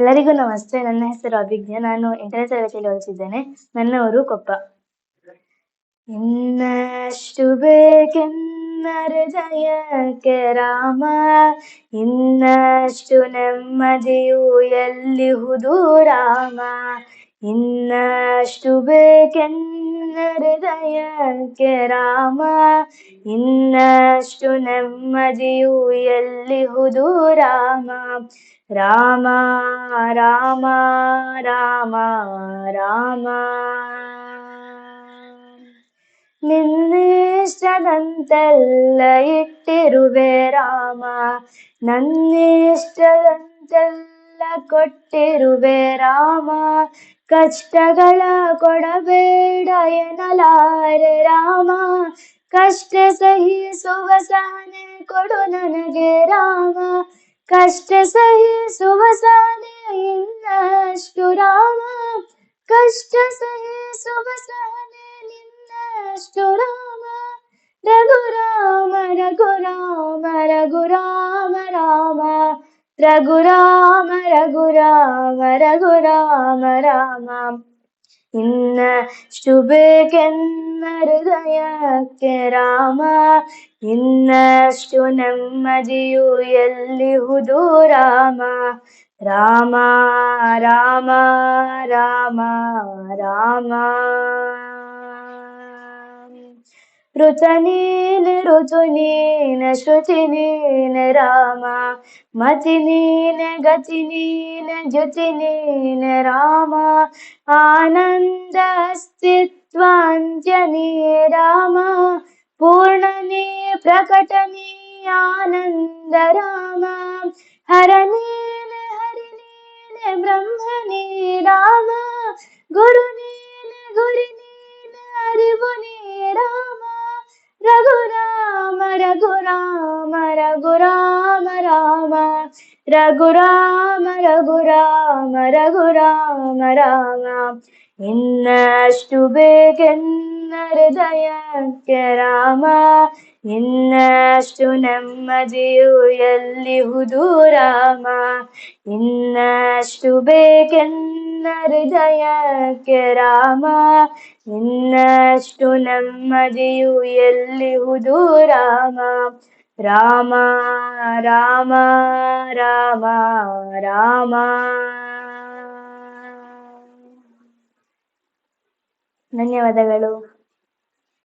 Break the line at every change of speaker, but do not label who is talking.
ಎಲ್ಲರಿಗೂ ನಮಸ್ತೆ. ನನ್ನ ಹೆಸರು ಅಭಿಜ್ಞ. ನಾನು ಎಂಟನೇ ತರಗತಿಯಲ್ಲಿ ಓದುತ್ತಿದ್ದೇನೆ. ನನ್ನ ಊರು ಕೊಪ್ಪ. ಇನ್ನಷ್ಟು ಬೇಕೆನ್ನ ಹೃದಯಕ್ಕೆ ರಾಮ. ಇನ್ನಷ್ಟು ನೆಮ್ಮದಿಯು ಎಲ್ಲಿಹುದು ರಾಮ. ಇನ್ನಷ್ಟು ಬೇಕೆನ್ನ ಹೃದಯಕ್ಕೆ ರಾಮ, ಇನ್ನಷ್ಟು ನೆಮ್ಮದಿಯು ಎಲ್ಲಿಹುದು ರಾಮ. ರಾಮ ರಾಮ ರಾಮ ರಾಮ. ನಿನ್ನಿಷ್ಟದಂತೆಲ್ಲ ಇಟ್ಟಿರುವೆ ರಾಮ, ನನ್ನಿಷ್ಟದಂತೆಲ್ಲ ಕೊಟ್ಟಿರುವೆ ರಾಮ. ಕಷ್ಟಗಳ ಕೊಡಬೇಡ ಎನ್ನಲಾರೆ ರಾಮ ಕಷ್ಟ ಸಹಿಸುವ ಸಹನೆ ಕೊಡು ನನಗೆ ರಾಮ ಕಷ್ಟ ಸಹಿಸುವ ಸಹನೆ ಇನ್ನಷ್ಟು ರಾಮ ಕಷ್ಟ ಸಹಿಸುವ ಸಹನೆ ನಿನ್ನಷ್ಟು ರಾಮ ರಘುರಾಮ ರಘುರಾಮ ರಘುರಾಮ ರಾಮ ರಘುರಾಮ ರಘುರಾಮ ರಘುರಾಮ ರಾಮ ಇನ್ನಷ್ಟು ಬೇಕೆನ್ನ ಹೃದಯಕ್ಕೆ ರಾಮ ಇನ್ನಷ್ಟು ನೆಮ್ಮದಿಯು ಎಲ್ಲಿಹುದು ರಾಮ ರಾಮ ರಾಮ ರಾಮ ರಾಮ రుచనీన రుచునీన శుచినీన రామ. మచినీన గచినీన జుచినీన రామ. ఆనందస్తిత్వాంజనీ రామ. పూర్ణనే ప్రకటనే ఆనంద రామ. హరణీన హరిణీన బ్రహ్మణే రామ. గురుని ರಘುರಾಮ ರಾಮ, ರಘುರಾಮ ರಘುರಾಮ ರಘುರಾಮ ರಾಮ. ಇನ್ನಷ್ಟು ಬೇಕೆನ್ನ ಹೃದಯಕ್ಕೆ ರಾಮ, ಇನ್ನಷ್ಟು ನೆಮ್ಮದಿಯು ಎಲ್ಲಿಹುದು ರಾಮ. ಇನ್ನಷ್ಟು ಬೇಕೆನ್ನ ಹೃದಯಕ್ಕೆ ರಾಮ, ಇನ್ನಷ್ಟು ನೆಮ್ಮದಿಯು ಎಲ್ಲಿಹುದು ರಾಮ. ರಾಮ ರಾಮ ರಾಮ ರಾಮ. ಧನ್ಯವಾದಗಳು.